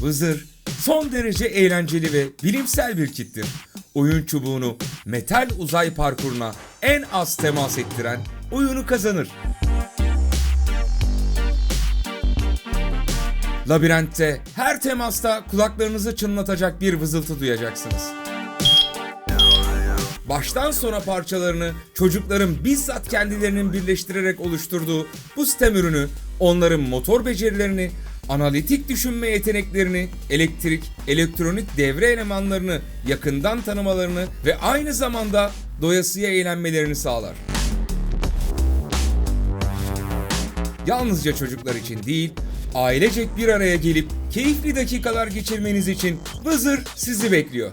Vızır son derece eğlenceli ve bilimsel bir kittir. Oyun çubuğunu metal uzay parkuruna en az temas ettiren oyunu kazanır. Labirentte her temasta kulaklarınızı çınlatacak bir vızıltı duyacaksınız. Baştan sona parçalarını çocukların bizzat kendilerinin birleştirerek oluşturduğu bu sistem ürünü onların motor becerilerini, analitik düşünme yeteneklerini, elektrik, elektronik devre elemanlarını yakından tanımalarını ve aynı zamanda doyasıya eğlenmelerini sağlar. Yalnızca çocuklar için değil, ailecek bir araya gelip keyifli dakikalar geçirmeniz için Vızır sizi bekliyor.